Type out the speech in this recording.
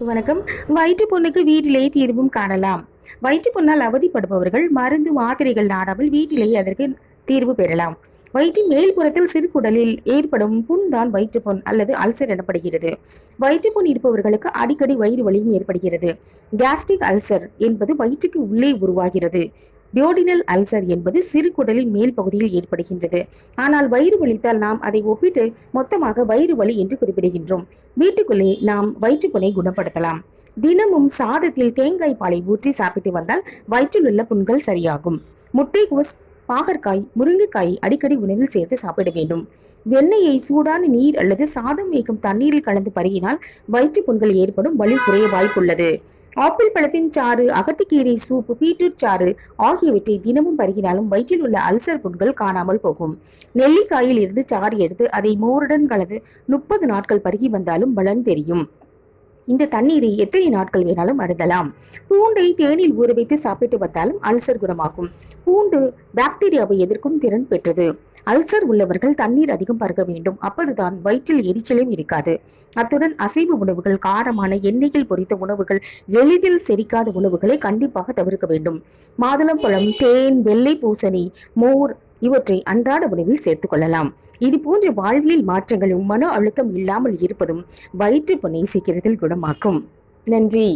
வணக்கம். வயிற்று புண்ணுக்கு வீட்டிலேயே தீர்வும் காணலாம். வயிற்று புண்ணால் அவதிப்படுபவர்கள் மருந்து மாத்திரைகள் நாடாமல் வீட்டிலேயே அதற்கு தீர்வு பெறலாம். வயிற்றின் மேல்புறத்தில் சிறுகுடலில் ஏற்படும் புண் தான் வயிற்றுப்புண் அல்லது அல்சர் எனப்படுகிறது. வயிற்றுப்புண் இருப்பவர்களுக்கு அடிக்கடி வயிறு வலியும் ஏற்படுகிறது. கேஸ்ட்ரிக் அல்சர் என்பது வயிற்றுக்கு உள்ளே உருவாகிறது. டியோடினல் அல்சர் என்பது சிறுகுடலின் மேல் பகுதியில் ஏற்படுகின்றது. ஆனால் வயிறு வலித்தால் நாம் அதை ஒப்பிட்டு மொத்தமாக வயிறு வலி என்று குறிப்பிடுகின்றோம். வீட்டுக்குள்ளே நாம் வயிற்றுப்புண்ணை குணப்படுத்தலாம். தினமும் சாதத்தில் தேங்காய் பாலை ஊற்றி சாப்பிட்டு வந்தால் வயிற்றில் உள்ள புண்கள் சரியாகும். முட்டைகோஸ் பாகற்காய் முருங்கைக்காய் அடிக்கடி உணவில் சேர்த்து சாப்பிட வேண்டும். வெண்ணெயை சூடான நீர் அல்லது சாதம் வைக்கும் தண்ணீரில் கலந்து பருகினால் வயிற்று புண்கள் ஏற்படும் வலி குறைய வாய்ப்புள்ளது. ஆப்பிள் பழத்தின் சாறு அகத்திக்கீரை சூப்பு பீட்ரூட் சாறு ஆகியவற்றை தினமும் பருகினாலும் வயிற்றில் உள்ள அல்சர் புண்கள் காணாமல் போகும். நெல்லிக்காயில் இருந்து சாறு எடுத்து அதை மோருடன் கலந்து முப்பது நாட்கள் பருகி வந்தாலும் பலன் தெரியும். இந்த தண்ணீரை எத்தனை நாட்கள் வேணாலும் அருந்தலாம். பூண்டை தேனில் ஊற வைத்து சாப்பிட்டு வந்தாலும் அல்சர் குணமாகும். பூண்டு பாக்டீரியாவை எதிர்க்கும் திறன் பெற்றது. அல்சர் உள்ளவர்கள் தண்ணீர் அதிகம் பருக வேண்டும். அப்போதுதான் வயிற்றில் எரிச்சலும் இருக்காது. அத்துடன் அசைவ உணவுகள் காரமான எண்ணெயில் பொரித்த உணவுகள் எளிதில் செரிக்காத உணவுகளை கண்டிப்பாக தவிர்க்க வேண்டும். மாதுளம்பழம் தேன் வெள்ளை பூசணி மோர் இவற்றை அன்றாட உணவில் சேர்த்துக் கொள்ளலாம் இது போன்ற வாழ்வியல் மாற்றங்களும் மன அழுத்தம் இல்லாமல் இருப்பதும் வயிற்று புண்ணை சீக்கிரத்தில் குணமாக்கும். நன்றி.